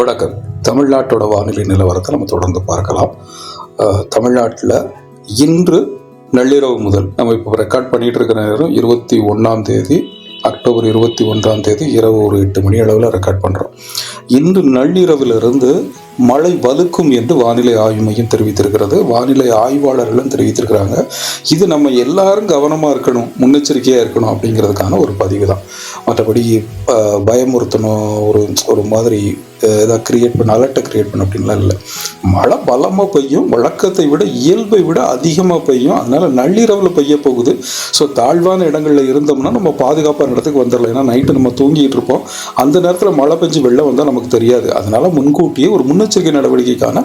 வணக்கம். தமிழ்நாட்டோட வானிலை நிலவரத்தை நம்ம தொடர்ந்து பார்க்கலாம். தமிழ்நாட்டில் இன்று நள்ளிரவு முதல் நம்ம இப்போ ரெக்கார்ட் பண்ணிட்டு இருக்கிற நேரம் இருபத்தி ஒன்றாம் தேதி அக்டோபர் இருபத்தி ஒன்றாம் தேதி இரவு ஒரு எட்டு மணி அளவில் ரெக்கார்ட் பண்ணுறோம் இன்று நள்ளிரவிலிருந்து மழை வலுக்கும் என்று வானிலை ஆய்வு மையம் தெரிவித்திருக்கிறது. வானிலை ஆய்வாளர்களும் தெரிவித்திருக்கிறாங்க. இது நம்ம எல்லாரும் கவனமாக இருக்கணும் முன்னெச்சரிக்கையாக இருக்கணும் அப்படிங்கிறதுக்கான ஒரு பதிவு தான். மற்றபடி பயமுறுத்தணும் ஒரு ஒரு மாதிரி ஏதாவது கிரியேட் பண்ண அலர்ட்டை கிரியேட் பண்ண அப்படின்லாம் இல்லை. மழை பலமாக பெய்யும் வழக்கத்தை விட இயல்பை விட அதிகமாக பெய்யும். அதனால் நள்ளிரவில் பெய்ய போகுது. ஸோ தாழ்வான இடங்களில் இருந்தோம்னா நம்ம பாதுகாப்பான இடத்துக்கு வந்துடலாம். ஏன்னா நைட்டு நம்ம தூங்கிட்டு இருப்போம். அந்த நேரத்தில் மழை பெஞ்சு வெள்ளம் வந்தால் நமக்கு தெரியாது. அதனால் முன்கூட்டியே ஒரு முன் முன்னெச்சரிக்கை நடவடிக்கைக்கான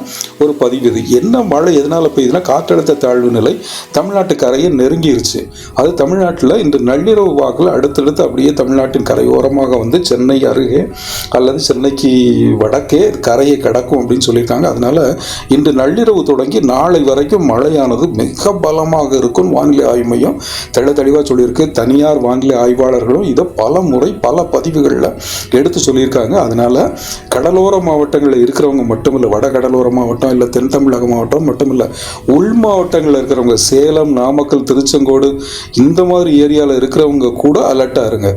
ஒரு பதிவு இது. என்ன மழை எதனால் பெய்யுதுன்னா காற்றழுத்த தாழ்வு நிலை தமிழ்நாட்டு கரையை நெருங்கிருச்சு. அது தமிழ்நாட்டில் இந்த நள்ளிரவு வாக்கில் அடுத்தடுத்து அப்படியே தமிழ்நாட்டின் கரையோரமாக வந்து சென்னை அருகே அல்லது சென்னைக்கு வடக்கே கரையை கடக்கும் அப்படின்னு சொல்லியிருக்காங்க. அதனால் இன்று நள்ளிரவு தொடங்கி நாளை வரைக்கும் மழையானது மிக பலமாக இருக்கும். வானிலை ஆய்வு மையம் தெள்ள தெளிவாக சொல்லியிருக்கு. தனியார் வானிலை ஆய்வாளர்களும் இதை பல முறை பல பதிவுகளில் எடுத்து சொல்லியிருக்காங்க. அதனால் கடலோர மாவட்டங்களில் இருக்கிறவங்க மட்டுமில்லை வட கடலோர மாவட்டம் இல்லை தென் தமிழக மாவட்டம் மட்டுமில்லை உள் மாவட்டங்களில் இருக்கிறவங்க சேலம் நாமக்கல் திருச்செங்கோடு இந்த மாதிரி ஏரியாவில் இருக்கிறவங்க கூட அலர்ட்டாக இருங்க.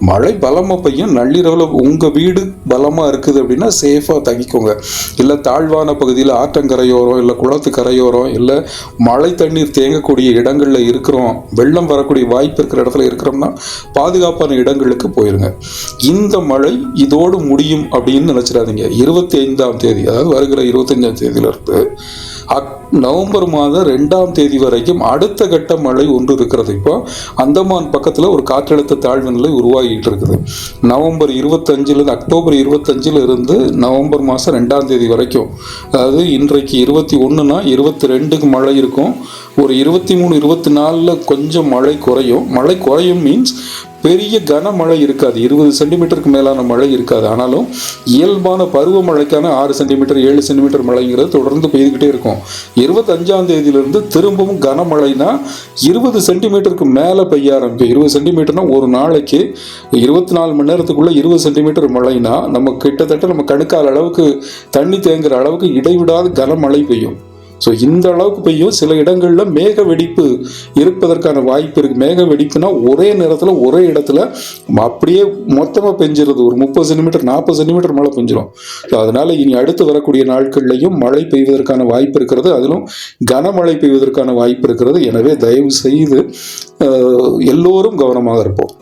மழை பலமாக பெய்யும் நள்ளிரவில் உங்கள் வீடு பலமாக இருக்குது அப்படின்னா சேஃபாக தங்கிக்கோங்க. இல்லை தாழ்வான பகுதியில் ஆற்றங்கரையோரம் இல்லை குளத்து கரையோரம் இல்லை மழை தண்ணீர் தேங்கக்கூடிய இடங்களில் இருக்கிறோம் வெள்ளம் வரக்கூடிய வாய்ப்பு இருக்கிற இடத்துல இருக்கிறோம்னா பாதுகாப்பான இடங்களுக்கு போயிருங்க. இந்த மழை இதோடு முடியும் அப்படின்னு நினச்சிடாதீங்க. இருபத்தி ஐந்தாம் தேதி அதாவது வருகிற இருபத்தஞ்சாம் தேதியிலிருந்து அக் நவம்பர் மாதம் ரெண்டாம் தேதி வரைக்கும் அடுத்த கட்ட மழை ஒன்று இருக்கிறது இப்போ. அந்தமான் பக்கத்தில் ஒரு காற்றழுத்த தாழ்வு நிலை உருவாகிட்டு இருக்குது நவம்பர் இருபத்தஞ்சிலிருந்து அக்டோபர் இருபத்தஞ்சில் இருந்து நவம்பர் மாதம் ரெண்டாம் தேதி வரைக்கும். அதாவது இன்றைக்கு இருபத்தி ஒன்றுனா இருபத்தி ரெண்டுக்கு மழை இருக்கும். ஒரு இருபத்தி மூணு இருபத்தி நாலில் கொஞ்சம் மழை குறையும். மழை குறையும் மீன்ஸ் பெரிய கனமழை இருக்காது. இருபது சென்டிமீட்டருக்கு மேலான மழை இருக்காது. ஆனாலும் இயல்பான பருவமழைக்கான ஆறு சென்டிமீட்டர் ஏழு சென்டிமீட்டர் மழைங்கிறது தொடர்ந்து பெய்துக்கிட்டே இருக்கும். இருபத்தஞ்சாம் தேதியிலிருந்து திரும்பவும் கனமழைனா இருபது சென்டிமீட்டருக்கு மேலே பெய்ய ஆரம்பிக்கும் இருபது சென்டிமீட்டர்னா ஒரு நாளைக்கு இருபத்தி நாலு மணி நேரத்துக்குள்ளே இருபது சென்டிமீட்டர் மழைனா நம்ம கிட்டத்தட்ட நம்ம கணுக்கால் அளவுக்கு தண்ணி தேங்குற அளவுக்கு இடைவிடாத கனமழை பெய்யும். ஸோ இந்த அளவுக்கு பெய்யும். சில இடங்களில் மேக வெடிப்பு இருப்பதற்கான வாய்ப்பு இருக்குது மேக வெடிப்புனா ஒரே நேரத்தில் ஒரே இடத்துல அப்படியே மொத்தமாக பெஞ்சிருது. ஒரு முப்பது சென்டிமீட்டர் நாற்பது சென்டிமீட்டர் மழை பெஞ்சிடும் ஸோ அதனால் இனி அடுத்து வரக்கூடிய நாட்கள்லையும் மழை பெய்வதற்கான வாய்ப்பு இருக்கிறது. அதிலும் கனமழை பெய்வதற்கான வாய்ப்பு இருக்கிறது. எனவே தயவு செய்து எல்லோரும் கவனமாக இருப்போம்.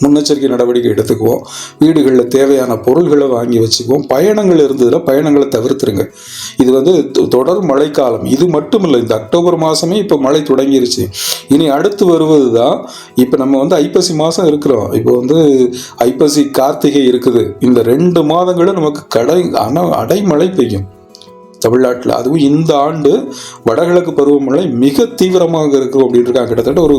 முன்னெச்சரிக்கை நடவடிக்கை எடுத்துக்குவோம். வீடுகளில் தேவையான பொருள்களை வாங்கி வச்சுக்குவோம். பயணங்கள் இருந்ததில் பயணங்களை தவிர்த்துருங்க. இது வந்து தொ- தொடர் மழைக்காலம். இது மட்டும் இல்லை இந்த அக்டோபர் மாதமே இப்போ மழை தொடங்கிருச்சு. இனி அடுத்து வருவது தான் இப்போ நம்ம வந்து ஐப்பசி மாதம் இருக்கிறோம். இப்போ வந்து ஐப்பசி கார்த்திகை இருக்குது. இந்த ரெண்டு மாதங்களும் நமக்கு கடை அன அடைமழை பெய்யும். தமிழ்நாட்டில். அதுவும் இந்த ஆண்டு வடகிழக்கு பருவமழை மிக தீவிரமாக இருக்கும் அப்படின்னு இருக்காங்க கிட்டத்தட்ட ஒரு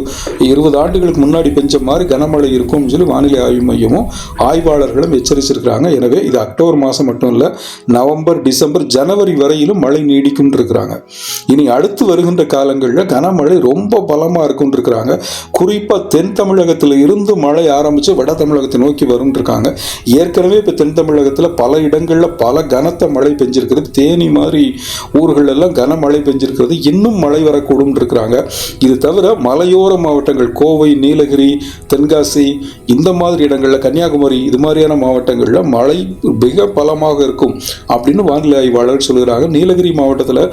இருபது ஆண்டுகளுக்கு முன்னாடி பெஞ்ச மாதிரி கனமழை இருக்கும்னு சொல்லி வானிலை ஆய்வு மையமும் ஆய்வாளர்களும் எச்சரிச்சிருக்கிறாங்க. எனவே இது அக்டோபர் மாதம் மட்டும் இல்லை நவம்பர் டிசம்பர் ஜனவரி வரையிலும் மழை நீடிக்கும் இருக்கிறாங்க இனி அடுத்து வருகின்ற காலங்களில் கனமழை ரொம்ப பலமாக இருக்கும்னு இருக்கிறாங்க குறிப்பாக தென் தமிழகத்தில் இருந்து மழை ஆரம்பித்து வட தமிழகத்தை நோக்கி வரும் இருக்காங்க ஏற்கனவே இப்போ தென் தமிழகத்தில் பல இடங்களில் பல கனத்த மழை பெஞ்சிருக்கிறது தேனி மாதிரி ஊர்கள் எல்லாம் கனமழை பெஞ்சிருக்கிறது. இன்னும் மழை வரக்கூடும் இருக்கிறாங்க. இது தவிர மலையோர மாவட்டங்கள் கோவை நீலகிரி தென்காசி இந்த மாதிரி இடங்களில் கன்னியாகுமரி இது மாதிரியான மாவட்டங்களில் மழை மிக பலமாக இருக்கும் அப்படின்னு வானிலை ஆய்வாளர் சொல்கிறாங்க நீலகிரி மாவட்டத்தில்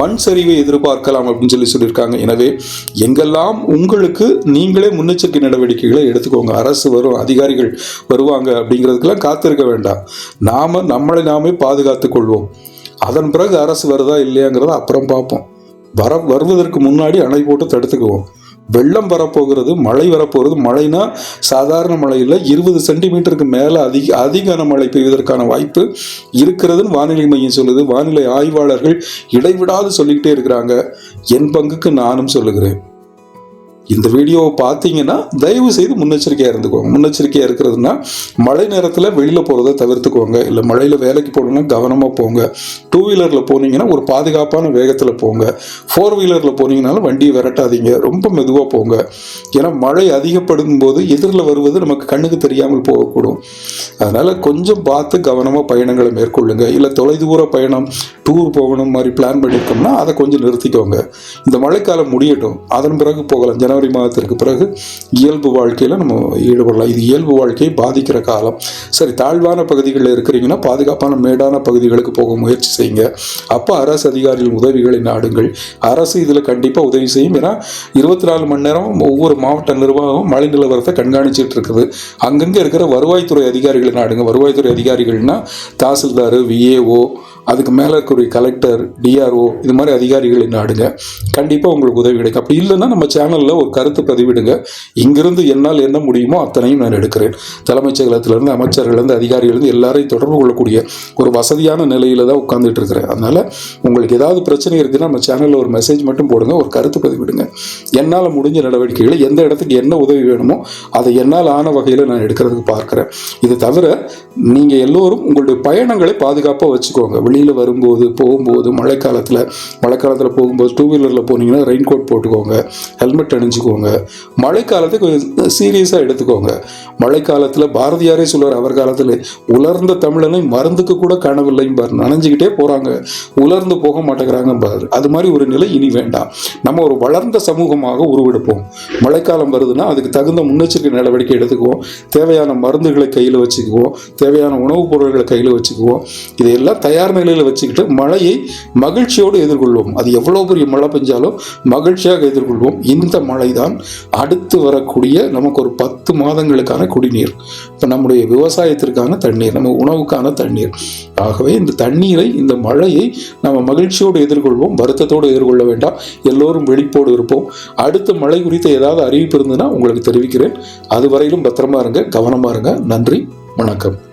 மண் சரிவை எதிர்பார்க்கலாம் அப்படின்னு சொல்லி சொல்லியிருக்காங்க. எனவே எங்கெல்லாம் உங்களுக்கு நீங்களே முன்னெச்சரிக்கை நடவடிக்கைகளை எடுத்துக்கோங்க. அரசு வரும் அதிகாரிகள் வருவாங்க அப்படிங்கிறதுக்கெல்லாம் காத்திருக்க வேண்டாம். நாம நம்மளை நாமே பாதுகாத்துக் கொள்வோம். அதன் பிறகு அரசு வருதா இல்லையாங்கிறத அப்புறம் பார்ப்போம். வர வருவதற்கு முன்னாடி அணை போட்டு தடுத்துக்குவோம். வெள்ளம் வரப்போகிறது மழை வரப்போகிறது. மழைனா சாதாரண மழையில் இருபது சென்டிமீட்டருக்கு மேலே அதிக அதிக மழை பெய்வதற்கான வாய்ப்பு இருக்கிறதுன்னு வானிலை மையம் சொல்லுது. வானிலை ஆய்வாளர்கள் இடைவிடாது சொல்லிக்கிட்டே இருக்கிறாங்க. என் பங்குக்கு நானும் சொல்லுகிறேன். இந்த வீடியோவை பார்த்தீங்கன்னா தயவு செய்து முன்னெச்சரிக்கையாக இருந்துக்கோங்க. முன்னெச்சரிக்கையாக இருக்கிறதுனா மழை நேரத்தில் வெளியில் போகிறத தவிர்த்துக்கோங்க. இல்லை மழையில் வேலைக்கு போகணும்னா கவனமாக போங்க. டூ வீலரில் போனீங்கன்னா ஒரு பாதுகாப்பான வேகத்தில் போங்க. ஃபோர் வீலரில் போனீங்கனாலும் வண்டியை விரட்டாதீங்க. ரொம்ப மெதுவாக போங்க. ஏன்னா மழை அதிகப்படும் போது எதிரில் வருவது நமக்கு கண்ணுக்கு தெரியாமல் போகக்கூடும். அதனால் கொஞ்சம் பார்த்து கவனமாக பயணங்களை மேற்கொள்ளுங்க. இல்லை தொலைதூர பயணம் டூர் போகணும் மாதிரி பிளான் பண்ணியிருக்கோம்னா அதை கொஞ்சம் நிறுத்திக்கோங்க. இந்த மழைக்காலம் முடியட்டும். அதன் பிறகு போகலாம். ஜனவரி மாதத்திற்கு பிறகு இயல்பு வாழ்க்கையில் நம்ம ஈடுபடலாம். இது இயல்பு வாழ்க்கையை பாதிக்கிற காலம். சரி தாழ்வான பகுதிகளில் இருக்கிறீங்கன்னா பாதுகாப்பான மேடான பகுதிகளுக்கு போக முயற்சி செய்யுங்க. அப்போ அரசு அதிகாரிகள் உதவிகளை நாடுங்கள். அரசு இதில் கண்டிப்பாக உதவி செய்யும். ஏன்னா இருபத்தி நாலு மணி நேரம் ஒவ்வொரு மாவட்ட நிர்வாகம் மழை நிலவரத்தை கண்காணிச்சிட்டு இருக்குது. அங்கங்கே இருக்கிற வருவாய்த்துறை அதிகாரிகளை நாடுங்க. வருவாய்த்துறை அதிகாரிகள்னா தாசில்தார் விஏஓ அதுக்கு மேலே இருக்கக்கூடிய கலெக்டர் டிஆர்ஓ இது மாதிரி அதிகாரிகளை நாடுங்க. கண்டிப்பாக உங்களுக்கு உதவி கிடைக்கும். அப்படி இல்லைன்னா நம்ம சேனலில் ஒரு கருத்து பதிவிடுங்க. இங்கிருந்து என்னால் என்ன முடியுமோ அத்தனையும் நான் எடுக்கிறேன். தலைமைச் செயலகத்திலிருந்து அமைச்சர்கள்லேருந்து அதிகாரிகள்லேருந்து எல்லாரையும் தொடர்பு கொள்ளக்கூடிய ஒரு வசதியான நிலையில் தான் உட்காந்துட்டு இருக்கிறேன். அதனால் உங்களுக்கு ஏதாவது பிரச்சனை இருக்குதுன்னா நம்ம சேனலில் ஒரு மெசேஜ் மட்டும் போடுங்க ஒரு கருத்து பதிவிடுங்க. என்னால் முடிஞ்ச நடவடிக்கைகளை எந்த இடத்துக்கு என்ன உதவி வேணுமோ அதை என்னால் ஆன வகையில் நான் எடுக்கிறதுக்கு பார்க்குறேன். இது தவிர நீங்கள் எல்லோரும் உங்களுடைய பயணங்களை பாதுகாப்பாக வச்சுக்கோங்க. வெளியில் வரும்போது போகும்போது மழைக்காலத்தில் மழைக்காலத்தில் போகும்போது டூ வீலரில் போனீங்கன்னா ரெயின் கோட் போட்டுக்கோங்க ஹெல்மெட் அணிஞ்சுக்கோங்க மழைக்காலத்தை கொஞ்சம் சீரியஸாக எடுத்துக்கோங்க. மழைக்காலத்தில் பாரதியாரே சொல்லுவார் அவர் காலத்தில் உலர்ந்த தமிழனை மருந்துக்கு கூட காணவில்லை பாரு நனைஞ்சுக்கிட்டே போகிறாங்க உலர்ந்து போக மாட்டேங்கிறாங்க பாரு அது மாதிரி ஒரு நிலை இனி வேண்டாம். நம்ம ஒரு வளர்ந்த சமூகமாக உருவெடுப்போம். மழைக்காலம் வருதுன்னா அதுக்கு தகுந்த முன்னெச்சரிக்கை நடவடிக்கை எடுத்துக்குவோம். தேவையான மருந்துகளை கையில் வச்சுக்குவோம். தேவையான உணவுப் பொருட்களை கையில் வச்சுக்குவோம். இதையெல்லாம் தயார் நிலையில் வச்சுக்கிட்டு மழையை மகிழ்ச்சியோடு எதிர்கொள்வோம். அது எவ்வளோ பெரிய மழை பெஞ்சாலும் மகிழ்ச்சியாக எதிர்கொள்வோம். இந்த மழை தான் அடுத்து வரக்கூடிய நமக்கு ஒரு பத்து மாதங்களுக்கான குடிநீர். இப்போ நம்முடைய விவசாயத்திற்கான தண்ணீர் நம்ம உணவுக்கான தண்ணீர். ஆகவே இந்த தண்ணீரை இந்த மழையை நம்ம மகிழ்ச்சியோடு எதிர்கொள்வோம் வருத்தத்தோடு எதிர்கொள்ள வேண்டாம். எல்லோரும் வெளிப்போடு இருப்போம். அடுத்த மழை குறித்த ஏதாவது அறிவிப்பு இருந்ததுன்னா உங்களுக்கு தெரிவிக்கிறேன். அதுவரையிலும் பத்திரமா இருங்க கவனமா இருங்க. நன்றி வணக்கம்.